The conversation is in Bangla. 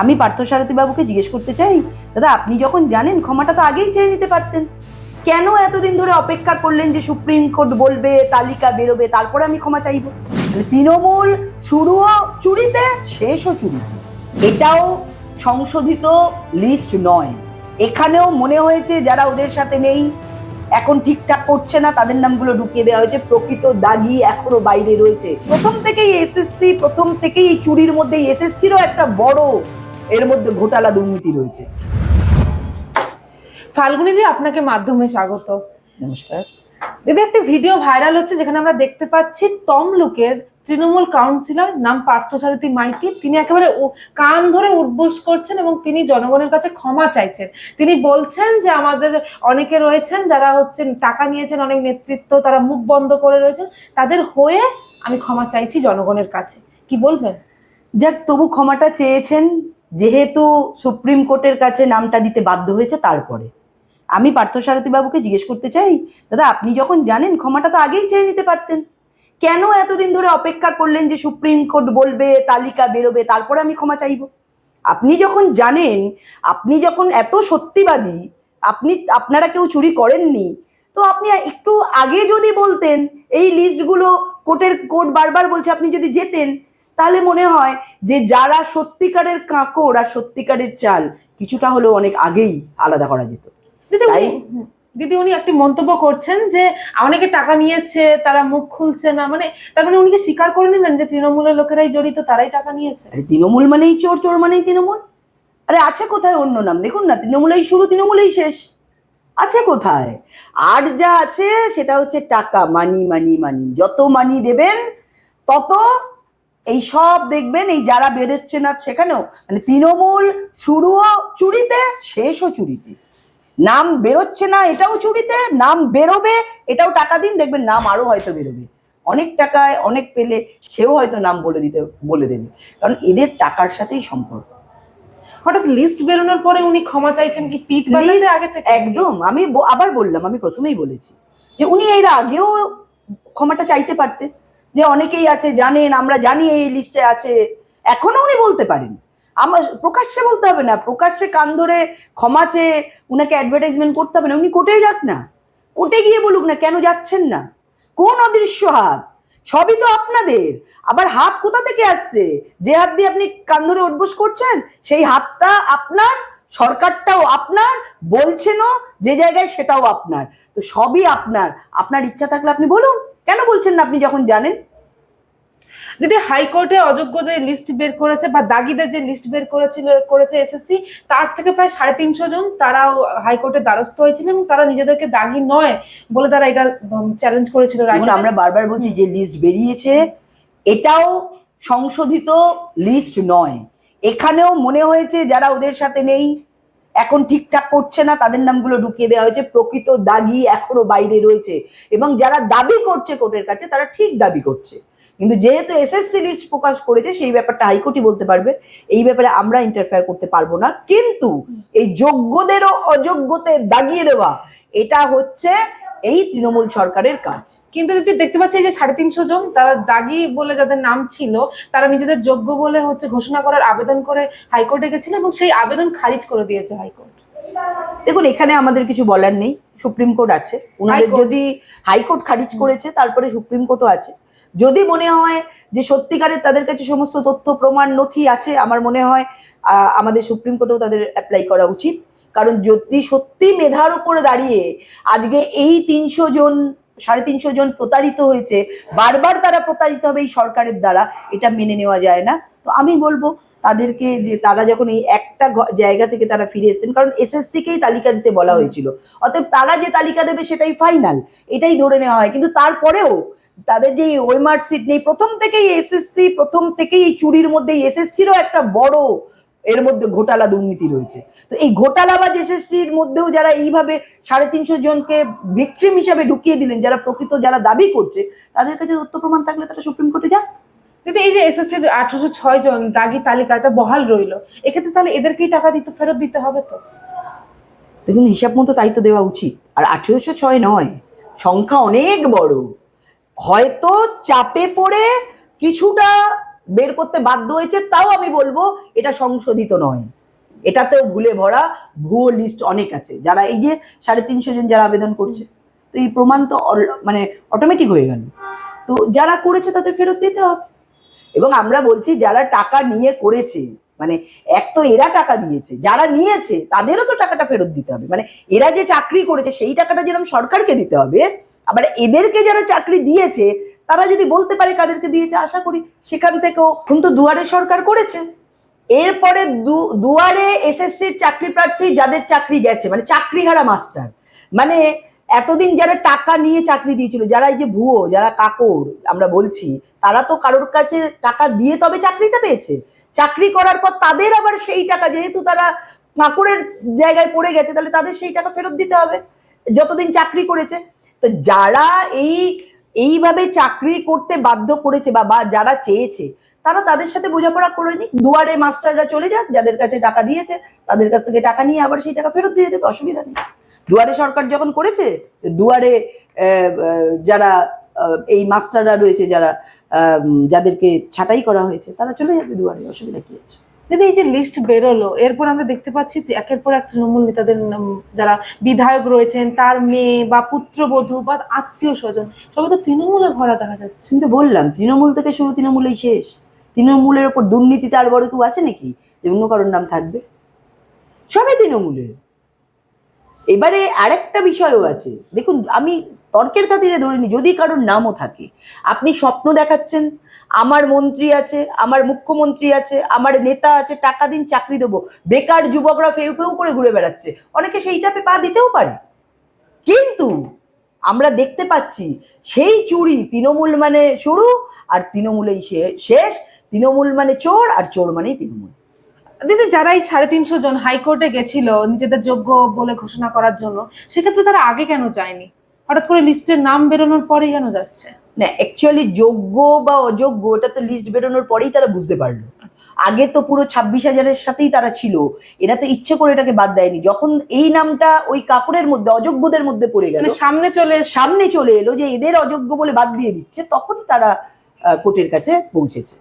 আমি পার্থসারথী বাবুকে জিজ্ঞেস করতে চাই, দাদা আপনি যখন জানেন ক্ষমাটা তো আগেই চেয়ে নিতে পারতেন। কেন এতদিন ধরে অপেক্ষা করলেন যে সুপ্রিম কোর্ট বলবে, তালিকা বেরোবে, তারপরে আমি ক্ষমা চাইব? তৃণমূল শুরুও চুরিতে শেষও চুরিতে। এটাও সংশোধিত লিস্ট নয়। এখানেও মনে হয়েছে যারা ওদের সাথে নেই, এখন ঠিকঠাক করছে না, তাদের নামগুলো ঢুকিয়ে দেওয়া হয়েছে, প্রকৃত দাগি এখনও বাইরে রয়েছে। প্রথম থেকেই এসএসসি, প্রথম থেকেই চুরির মধ্যে এসএসসিরও একটা বড় এর মধ্যে ঘোটালা দুর্নীতি রয়েছে। ফাল্গুনি দি আপনাকে মাধ্যমে স্বাগত। নমস্কার। দিদি একটা ভিডিও ভাইরাল হচ্ছে যেখানে আমরা দেখতে পাচ্ছি তমলুকের তৃণমূল কাউন্সিলর নাম পার্থসারথী মাইতি। তিনি একেবারে কান ধরে উঠবোস করছেন এবং তিনি জনগণের কাছে ক্ষমা চাইছেন। তিনি বলছেন যে আমাদের অনেকে রয়েছেন যারা হচ্ছেন টাকা নিয়েছেন অনেক নেতৃত্ব তারা মুখ বন্ধ করে রয়েছেন। তাদের হয়ে আমি ক্ষমা চাইছি জনগণের কাছে। কি বলবেন? যাক তবু ক্ষমাটা চেয়েছেন যেহেতু সুপ্রিম কোর্টের কাছে নামটা দিতে বাধ্য হয়েছে তারপরে। আমি পার্থসারথী বাবুকে জিজ্ঞেস করতে চাই, দাদা আপনি যখন জানেন ক্ষমাটা তো আগেই চেয়ে নিতে পারতেন। কেন এতদিন ধরে অপেক্ষা করলেন যে সুপ্রিম কোর্ট বলবে, তালিকা বেরোবে, তারপরে আমি ক্ষমা চাইব? আপনি যখন জানেন, আপনি যখন এত সত্যিবাদী, আপনি, আপনারা কেউ চুরি করেননি, তো আপনি একটু আগে যদি বলতেন, এই লিস্টগুলো কোর্টের, কোর্ট বারবার বলছে আপনি যদি যেতেন তাহলে মনে হয় যে যারা সত্যিকারের কাঁকড় আর সত্যিকারের চাল কিছুটা হলেও অনেক আগেই আলাদা করা যেত। তাই? দিদি উনি একটি মন্তব্য করছেন যে অনেকে টাকা নিয়েছে তারা মুখ খুলছে না মানে তার মানে উনি কি স্বীকার করে নিলেন যে তৃণমূলের লোকেরাই জড়িত তারাই টাকা নিয়েছে। আরে তৃণমূল মানেই চোর চোর মানেই তৃণমূল? আরে আছে কোথায় অন্য নাম? দেখুন না তৃণমূলেই শুরু তৃণমূলেই শেষ। আছে কোথায়? আর যা আছে সেটা হচ্ছে টাকা মানি মানি মানি। যত মানি দেবেন তত এই সব দেখবেন এই যারা বেরোচ্ছে না সেখানেও মানে তৃণমূল শুরুও চুরিতে শেষও চুরিতে। নাম বেরোচ্ছে না এটাও চুরিতে নাম বেরোবে এটাও টাকা দিন দেখবেন নাম আরও হয়তো বেরোবে। অনেক টাকায় অনেক পেলে সেও হয়তো নাম বলে দিতে বলে দেবে। কারণ এদের টাকার সাথেই সম্পর্ক। হঠাৎ লিস্ট বেরোনোর পরে উনি ক্ষমা চাইছেন কি বাজাতে আগে থেকে? একদম আমি আবার বললাম আমি প্রথমেই বলেছি যে উনি এর আগেও ক্ষমাটা চাইতে পারতেন। যে অনেকেই আছে, জানেন, আমরা জানি এই লিস্টে আছে। এখনও উনি বলতে পারেন। আমার প্রকাশ্যে বলতে হবে না, প্রকাশ্যে কান ধরে ক্ষমা চেয়ে উনাকে অ্যাডভার্টাইজমেন্ট করতে হবে না। উনি কোর্টে যাক না। কোর্টে গিয়ে বলুক না, কেন যাচ্ছেন না? কোন অদৃশ্য হাত? সবই তো আপনাদের। আবার হাত কোথা থেকে আসছে? যে হাত দিয়ে আপনি কান ধরে উঠবোস করছেন, সেই হাতটা আপনার, সরকারটাও আপনার, বলছেনও যে জায়গায় সেটাও আপনার। তো সবই আপনার। আপনার ইচ্ছা থাকলে আপনি বলুন। কেন বলছেন না আপনি যখন জানেন? দিদি হাইকোর্টে অযোগ্য যে লিস্ট বের করেছে বা দাগিদের যে লিস্ট বের করেছিল করেছে এসএসসি তার থেকে প্রায় সাড়ে তিনশো জন তারাও হাইকোর্টের দ্বারস্থ হয়েছিলেন এবং তারা নিজেদেরকে দাগি নয় বলে তারা এটা চ্যালেঞ্জ করেছিল আমরা বারবার বলছি যে লিস্ট বেরিয়েছে এটাও সংশোধিত লিস্ট নয়। এখানেও মনে হয়েছে যারা ওদের সাথে নেই এখন ঠিকঠাক করছে না, তাদের নামগুলো ঢুকিয়ে দেওয়া হয়েছে, প্রকৃত দাগি এখনও বাইরে রয়েছে। এবং যারা দাবি করছে কোর্টের কাছে, তারা ঠিক দাবি করছে। কিন্তু যেহেতু এসএসসি লিস্ট প্রকাশ করেছে, সেই ব্যাপারটা হাইকোর্টই বলতে পারবে। এই ব্যাপারে আমরা ইন্টারফেয়ার করতে পারব না। কিন্তু এই যোগ্যদেরও অযোগ্যতে দাগিয়ে দেওয়া, এটা হচ্ছে এই তৃণমূল সরকারের কাজ। কিন্তু দিদি দেখতে পাচ্ছি এই যে সাড়ে তিনশো জন তারা দাগি বলে যাদের নাম ছিল তারা নিজেদের যোগ্য বলে হচ্ছে ঘোষণা করার আবেদন করে হাইকোর্টে গেছিল এবং সেই আবেদন খারিজ করে দিয়েছে হাইকোর্ট। দেখুন এখানে আমাদের কিছু বলার নেই। সুপ্রিম কোর্ট আছে। ওনাদের। যদি হাইকোর্ট খারিজ করেছে তারপরে সুপ্রিম কোর্টও আছে। যদি মনে হয় যে সত্যিকারের তাদের কাছে সমস্ত তথ্য প্রমাণ নথি আছে আমার মনে হয় আহ, আমাদের সুপ্রিম কোর্টেও তাদের অ্যাপ্লাই করা উচিত। কারণ যদি সত্যি মেধার উপরে দাঁড়িয়ে আজকে এই তিনশো জন সাড়ে তিনশো জন প্রতারিত হয়েছে বারবার তারা প্রতারিত হবে এই সরকারের দ্বারা এটা মেনে নেওয়া যায় না। তো আমি বলব তাদেরকে যে তারা যখন এই একটা জায়গা থেকে তারা ফিরে এসেছেন কারণ এসএসসি কেই তালিকা দিতে বলা হয়েছিল। অতএব তারা যে তালিকা দেবে সেটাই ফাইনাল এটাই ধরে নেওয়া হয়। কিন্তু তারপরেও তাদের যে ওই মার্কশিট নেই প্রথম থেকেই এসএসসি প্রথম থেকেই এই চুরির মধ্যে এসএসসিরও একটা বড় এর মধ্যে ঘোটালা দুর্নীতি রয়েছে। তো এই ঘোটালা ঘোটালাবাজ এসএসসির মধ্যেও যারা এইভাবে সাড়ে তিনশো জনকে ভিকটিম হিসাবে ঢুকিয়ে দিলেন যারা প্রকৃত যারা দাবি করছে তাদের কাছে তথ্য প্রমাণ থাকলে তারা সুপ্রিম কোর্টে যাক কিন্তু এই যে এসএসসি আঠারোশো ছয় জন দাগি তালিকা এটা বহাল রইল এক্ষেত্রে তাহলে এদেরকেই টাকা দিতে ফেরত দিতে হবে তো? দেখুন হিসাব মতো তাই তো দেওয়া উচিত। আর আঠেরোশো ছয় নয় সংখ্যা অনেক বড়। হয়তো চাপে পড়ে কিছুটা বের করতে বাধ্য হয়েছে, তাও আমি বলব এটা সংশোধিত নয়। এটাতেও ভুলে ভরা, ভুয়ো লিস্ট অনেক আছে। যারা এই যে সাড়ে তিনশো জন যারা আবেদন করছে, তো এই প্রমাণ তো মানে অটোমেটিক হয়ে গেল। তো যারা করেছে তাদের ফেরত দিতে হবে। এবং আমরা বলছি যারা টাকা নিয়ে করেছে মানে এক তো এরা টাকা দিয়েছে, যারা নিয়েছে তাদেরও তো টাকাটা ফেরত দিতে হবে। মানে এরা যে চাকরি করেছে, সেই টাকাটা যেরকম সরকারকে দিতে হবে, আবার এদেরকে যারা চাকরি দিয়েছে তারা যদি বলতে পারে কাদেরকে দিয়েছে, আশা করি সেখান থেকেও কিন্তু দুয়ারে সরকার করেছে। এরপরে দুয়ারে এসএসসির চাকরি প্রার্থী যাদের চাকরি গেছে মানে চাকরিহারা মাস্টার মানে এতদিন যারা টাকা নিয়ে চাকরি দিয়েছিল, যারা এই যে ভুয়ো, যারা কাকর আমরা বলছি, তারা তো কারোর কাছে টাকা দিয়ে তবে চাকরিটা পেয়েছে। চাকরি করার পর তাদের আবার সেই টাকা, যেহেতু তারা কাকরের জায়গায় পড়ে গেছে, তাহলে তাদের সেই টাকা ফেরত দিতে হবে, যতদিন চাকরি করেছে। তো যারা এই এইভাবে চাকরি করতে বাধ্য করেছে বা যারা চেয়েছে, তারা তাদের সাথে বোঝাপড়া করে নি দুয়ারে মাস্টাররা চলে যাক, যাদের কাছে টাকা দিয়েছে, তাদের কাছ থেকে টাকা নিয়ে আবার সেই টাকা ফেরত দিয়ে দেবে, অসুবিধা নেই। দুয়ারে সরকার যখন করেছে, দুয়ারে যারা এই মাস্টাররা রয়েছে যারা যাদেরকে ছাঁটাই করা হয়েছে, তারা চলে যাবে দুয়ারে, অসুবিধা কি আছে? দিদি এই যে লিস্ট বেরোলো, এরপর আমরা দেখতে পাচ্ছি যে একের পর এক তৃণমূল নেতাদের যারা বিধায়ক রয়েছেন, তার মেয়ে বা পুত্রবধূ বা আত্মীয় স্বজন, সবাই তো তৃণমূলে ভরা দেখা যাচ্ছে। কিন্তু বললাম, তৃণমূল থেকে শুরু তৃণমূলেই শেষ। তৃণমূলের ওপর দুর্নীতিতে আর বড় কেউ আছে নাকি? যে অন্য কারোর নাম থাকবে? সবই তৃণমূলের। এবারে আরেকটা বিষয়ও আছে। দেখুন, আমি তর্কের খাতিরে ধরিনি যদি কারোর নামও থাকে। আপনি স্বপ্ন দেখাচ্ছেন, আমার মন্ত্রী আছে, আমার মুখ্যমন্ত্রী আছে, আমার নেতা আছে, টাকা দিন চাকরি দেবো, বেকার যুবকরা ফেউ ফেউ করে ঘুরে বেড়াচ্ছে, অনেকে সেইটাতে পা দিতেও পারে। কিন্তু আমরা দেখতে পাচ্ছি, সেই চুরি তৃণমূল মানে শুরু, আর তৃণমূলেই শেষ, তৃণমূল মানে চোর, আর চোর মানেই তৃণমূল। দিদি, যারা এই সাড়ে তিনশো জন হাইকোর্টে গেছিল নিজেদের যোগ্য বলে ঘোষণা করার জন্য, সেক্ষেত্রে তারা আগে কেন যায়নি? হঠাৎ করে লিস্টের নাম বেরোনোর পরেই কেন যাচ্ছে? না অ্যাকচুয়ালি যোগ্য বা অযোগ্য ওটা তো লিস্ট বেরোনোর পরেই তারা বুঝতে পারল। আগে তো পুরো ছাব্বিশ হাজারের সাথেই তারা ছিল। এরা তো ইচ্ছে করে এটাকে বাদ দেয়নি। যখন এই নামটা ওই কাপড়ের মধ্যে অযোগ্যদের মধ্যে পড়ে গেল মানে সামনে চলে সামনে চলে এলো যে এদের অযোগ্য বলে বাদ দিয়ে দিচ্ছে তখন তারা কোর্টের কাছে পৌঁছেছে।